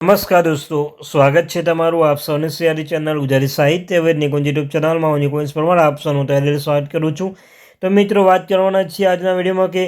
નમસ્કાર દોસ્તો, સ્વાગત છે તમારું આપ સૌની સિયારી ચેનલ ગુજરાતી સાહિત્ય વેદ નિકુંજ યુટ્યુબ ચેનલમાં. હું નિકુંજ પરમાર, આપ સૌનું તહેલી સ્વાગત કરું છું. તો મિત્રો, વાત કરવાના છીએ આજના વિડીયોમાં કે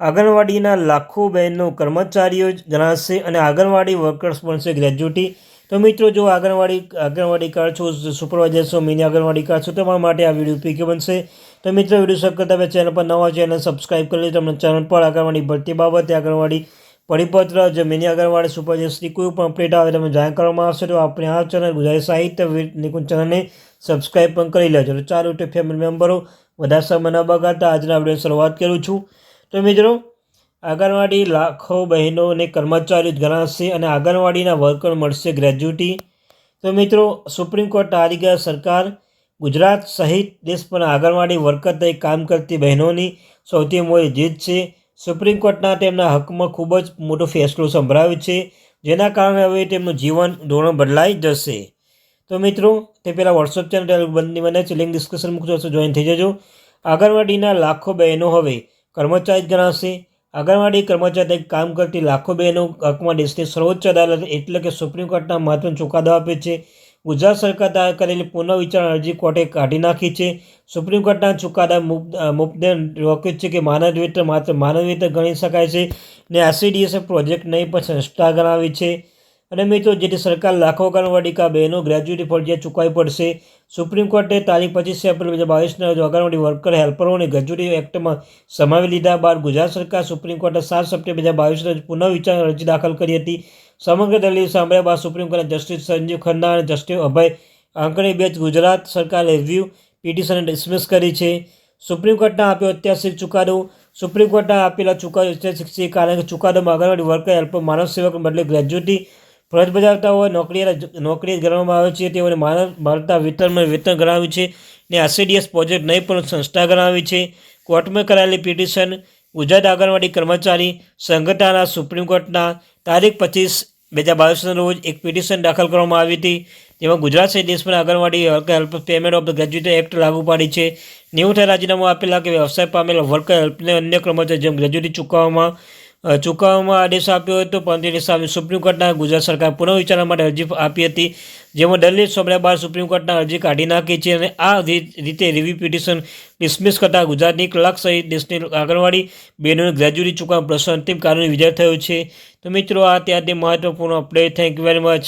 આંગણવાડીના લાખો બહેનો કર્મચારીઓ ગણાશે અને આંગણવાડી વર્કર્સ બનશે ગ્રેજ્યુટી. તો મિત્રો, જો આંગણવાડી આંગણવાડી કાર્ડ છો, સુપરવાઇઝર છો, મિની આંગણવાડી કાર્ડ છો તમારા માટે આ વીડિયો ઉપયોગી બનશે. તો મિત્રો, વીડિયો સબ કરતા ચેનલ પર નવા ચેનલ સબસ્ક્રાઈબ કરી લેજો તમને ચેનલ પર આંગણવાડી ભરતી બાબતે આંગણવાડી પરિપત્ર જે મિની સુપર સુપરજન્સની કોઈ પણ અપડેટ આવે તમે જાણ કરવામાં આવશે, તો આપણે આ ચેનલ ગુજરાતી સાહિત્ય નિકુંજ ચેનલને સબસ્ક્રાઈબ પણ કરી લેજો. તો ચાલો તો ફેમિલી મેમ્બરો વધારે સમય ન બગાડતા આજના આપણે શરૂઆત કરું છું. તો મિત્રો, આંગણવાડી લાખો બહેનો અને કર્મચારીઓ જ ગણાશે અને આંગણવાડીના વર્કર મળશે ગ્રેજ્યુટી તો મિત્રો, સુપ્રીમ કોર્ટ ગયા સરકાર ગુજરાત સહિત દેશભરના આંગણવાડી વર્કર તરીકે કામ કરતી બહેનોની સૌથી મોટી જીત છે. સુપ્રીમ કોર્ટના તેમના હકમાં ખૂબ જ મોટો ફેસલો સંભળાવ્યો છે, જેના કારણે હવે તેમનું જીવન ધોરણ બદલાઈ જશે. તો મિત્રો, તે પહેલાં વોટ્સઅપ ચેનલ બંધની મને છે. લિંક ડિસ્કશન મૂકજો છો જોઈન થઈ જજો. આંગણવાડીના લાખો બહેનો હવે કર્મચારી ગણાશે. આંગણવાડી કર્મચારી તરીકે કામ કરતી લાખો બહેનો હકમાં દેશની સર્વોચ્ચ અદાલત એટલે કે સુપ્રીમ કોર્ટના મહત્વનો ચુકાદો આપે છે. ગુજરાત સરકાર દાખલ કરેલી પુનઃવિચાર અરજી કોર્ટે કાઢી નાખી છે. સુપ્રીમ કોર્ટના ચુકાદા મુદ્દે રોક્યું છે કે માનવ માત્ર માનવ ગણી શકાય છે ને આરસીડીએસે પ્રોજેક્ટ નહીં, પણ સંસ્થા ગણાવી છે. અને મિત્રો, જેથી સરકાર લાખો આંગણવાડીકા બહેનો ગ્રેજ્યુએટ ફરજિયાત ચૂકવવી પડશે, સુપ્રીમ કોર્ટે તારીખ પચીસ એપ્રિલ બે હજાર બાવીસના રોજ આંગણવાડી વર્કર, હેલ્પરોને ગ્રેજ્યુટી એક્ટમાં સમાવી લીધા બાદ ગુજરાત સરકાર સુપ્રીમ કોર્ટે સાત સપ્ટેમ્બર બે હજાર બાવીસના રોજ પુનઃવિચાર અરજી દાખલ કરી હતી. સમગ્ર દલીલ સાંભળ્યા બાદ સુપ્રીમ કોર્ટે જસ્ટિસ સંજીવ ખન્ના અને જસ્ટિસ અભય આંકડી બેચ ગુજરાત સરકારે રિવ્યૂ પિટિશનને ડિસમિસ કરી છે. સુપ્રીમ કોર્ટના આપ્યો ઐતિહાસિક ચુકાદો. સુપ્રીમ કોર્ટના આપેલા ચુકાદો ઐતિહાસિક છે કારણ કે ચુકાદોમાં આંગણવાડી વર્કર હેલ્પ માનવ સેવક બદલે ગ્રેજ્યુટી ફરજ બજાવતા હોય નોકરી નોકરી ગણવામાં આવે છે. તેઓને માનવ મળતા વેતનમાં વેતન ગણાવ્યું છે ને આસીડીએસ પ્રોજેક્ટ નહીં, પણ સંસ્થા ગણાવી છે. કોર્ટમાં કરાયેલી પિટિશન ગુજરાત આંગણવાડી કર્મચારી સંગઠનના સુપ્રીમ કોર્ટના તારીખ પચીસ બે હજાર બાવીસના રોજ એક પિટિશન દાખલ કરવામાં આવી હતી. જેમાં ગુજરાત સહિત દેશમાં anganwadi help payment of the graduate act લાગુ પાડી છે. નેવું રાજીનામું આપેલા કે વ્યવસાય પામેલા વર્કર હેલ્પને અન્ય કર્મચારી જેમ ગ્રેજ્યુએટી ચૂકવવામાં ચૂકવવામાં આદેશ આપ્યો હતો, પરંતુ તેની સામે સુપ્રીમ કોર્ટના ગુજરાત સરકાર પુનઃવિચારણા માટે અરજી આપી હતી, જેમાં દલિત સોમર્યા બાદ સુપ્રીમ કોર્ટના અરજી કાઢી નાખી છે અને આ રીતે રિવ્યુ પિટિશન ડિસમિસ કરતાં ગુજરાતની કલાક સહિત દેશની આંગણવાડી બહેનોને ગ્રેજ્યુટી ચૂકવવાનો પ્રશ્ન અંતિમ કારણે વિજય થયો છે. તો મિત્રો, આ ત્યાંથી મહત્વપૂર્ણ update thank you very much